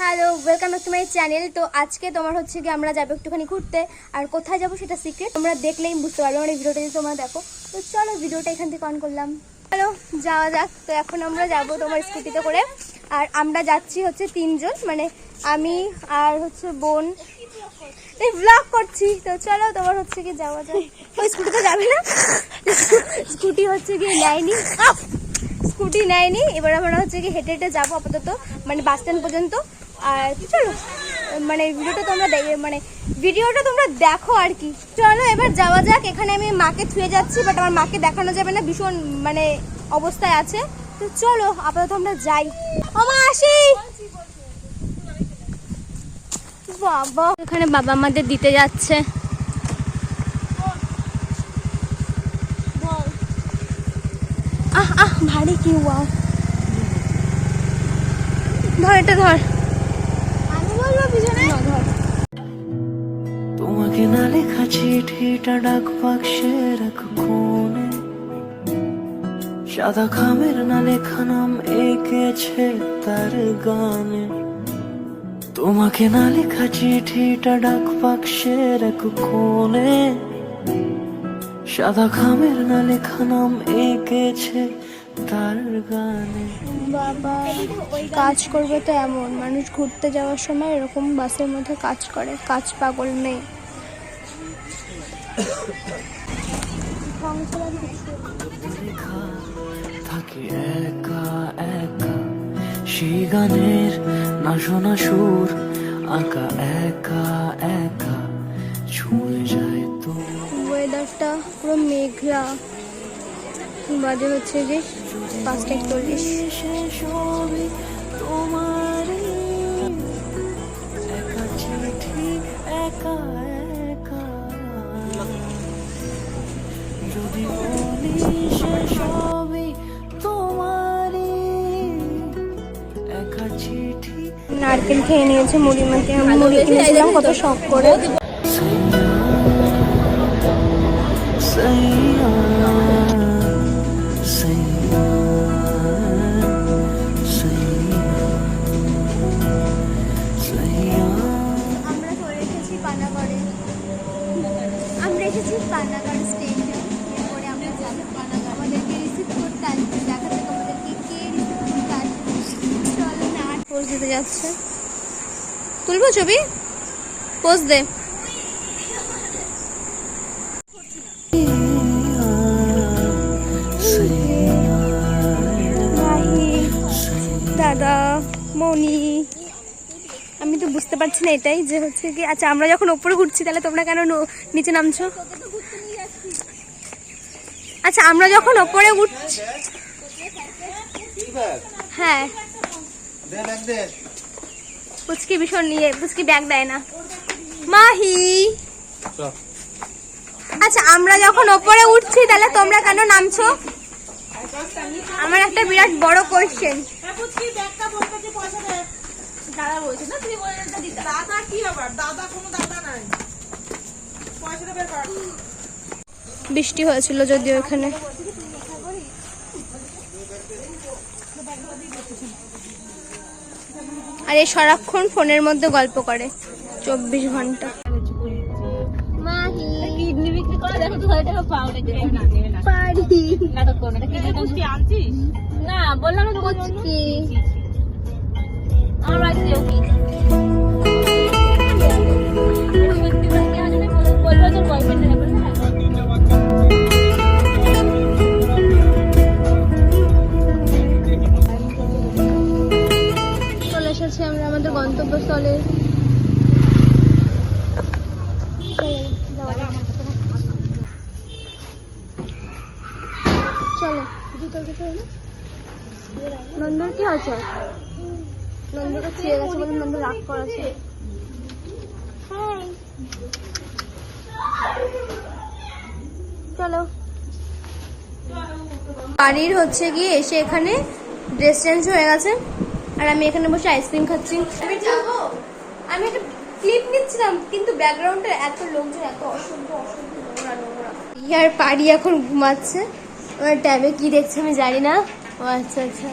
Hello welcome back to my channel তো আজকে তোমার হচ্ছে কি আমরা যাব একটুখানি ঘুরতে। আর কোথায় যাব সেটা সিক্রেট তোমরা দেখলেই বুঝতে পারবে আমার এই ভিডিওটা যদি তোমরা দেখো। তো চলো ভিডিওটা এখান থেকে অন করলাম। চলো, যাওয়া যাক। তো এখন আমরা যাব তোমার স্কুটিতে করে। আর আমরা যাচ্ছি হচ্ছে তিনজন মানে আমি আর হচ্ছে বোন। এই ব্লগ করছি। তো চলো তোমার হচ্ছে কি যাওয়া যায় ওই স্কুটিতে যাবে না? স্কুটি হচ্ছে গিয়ে নেয়নি! স্কুটি নেয়নি। এবার আমরা হচ্ছে কি হেঁটে হেঁটে যাব আপাতত মানে বাস স্ট্যান্ড পর্যন্ত। আর চলো মানে ভিডিওটা তোমরা মানে ভিডিওটা তোমরা দেখো আর কি। চলো, এবার যাওয়া যাক। এখানে আমি মাকে থুয়ে যাচ্ছি বাট আমার মাকে দেখানো যাবে না, ভীষণ মানে অবস্থায় আছে। তো চলো, আপাতত আমরা যাই। আমা আসি বাবা, এখানে বাবা আমাদের দিতে যাচ্ছে। আহ আহ, ভারী কি ওয়াও ধর, এটা ধর। চিঠিটা ডাক বাক্সের এক কোণে সাদা খামের না লেখা নাম এঁকেছে তার গানে তোমাকে না লেখা চিঠিটা ডাক বাক্সের এক কোণে সাদা খামের না লেখা নাম এঁকেছে তার গানে বাবা, কাজ করবে তো এমন। মানুষ ঘুরতে যাওয়ার সময় এরকম বাসের মধ্যে কাজ করে, কাজ পাগল লেখা থাকে একা একা। সেই গানের না শোনা সুর আঁকা একা একা। ছুঁয়ে যায় তো। ওয়েদারটা পুরো মেঘলা। বাজে হচ্ছে যে পাঁচটা একচল্লিশ। তোমারই নারকেল খেয়ে নিয়েছে, মুড়ি মাখে আমি মুড়ি কিনেছিলাম, কত শখ করে। আমরা চলে এসেছি পানাগড়ে। আমরা এসেছি পানাগড় স্টেশন পোজ দিতে যাচ্ছে। তুলবো ছবি? পোজ দে। দাদা মনি আমি তো বুঝতে পারছি না এটাই যে হচ্ছে কি আচ্ছা আমরা যখন ওপরে ঘুরছি তাহলে তোমরা কেন নো- নিচে নামছো? আচ্ছা আমরা যখন ওপরে উঠছি হ্যাঁ। পুচকি ভীষণ নিয়ে পুচকি ব্যাগ দেয় না। মাহি! আচ্ছা আমরা যখন ওপরে উঠছি তাহলে তোমরা কেন নামছো? আমার একটা বিরাট বড় কোয়েশ্চেন দাদা বলছে না তুই বলে এটা দিতা। দাদা কি আবার দাদা কোনো দাদা নাই। পয়সাটা বের কর। বৃষ্টি হয়েছিল যদিও এখানে। আর এই সারাক্ষণ ফোনের মধ্যে গল্প করে। চব্বিশ ঘণ্টা। কিডনি বিক্রি এসেছি আমরা আমাদের গন্তব্যস্থলে। চলো নন্দর কি আছে। চলো। বাড়ির হচ্ছে গিয়ে এসে এখানে ড্রেস চেঞ্জ হয়ে গেছে। আর আমি এখানে বসে আইসক্রিম খাচ্ছি। আমি যাব। আমি একটা ক্লিপ নিচ্ছিলাম, কিন্তু ব্যাকগ্রাউন্ডে এত লোকজন, এত অসভ্য অসভ্য ইয়ার পাড়ি এখন ঘুমাচ্ছে। ওর ট্যাবে কি দেখছে আমি জানি না। ও আচ্ছা আচ্ছা।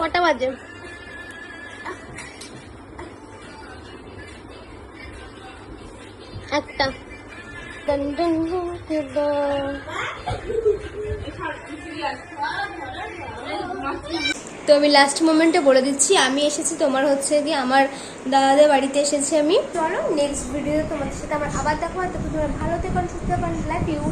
কটা বাজে? একটা। দন্ড তো আমি লাস্ট মোমেন্টে বলে দিচ্ছি, আমি এসেছি তোমার হচ্ছে কি আমার দাদাদের বাড়িতে এসেছি আমি। চলো নেক্সট ভিডিও তোমাদের সাথে আমার আবার দেখো তোমার ভালো থেকো, সুস্থ লাভ ইউ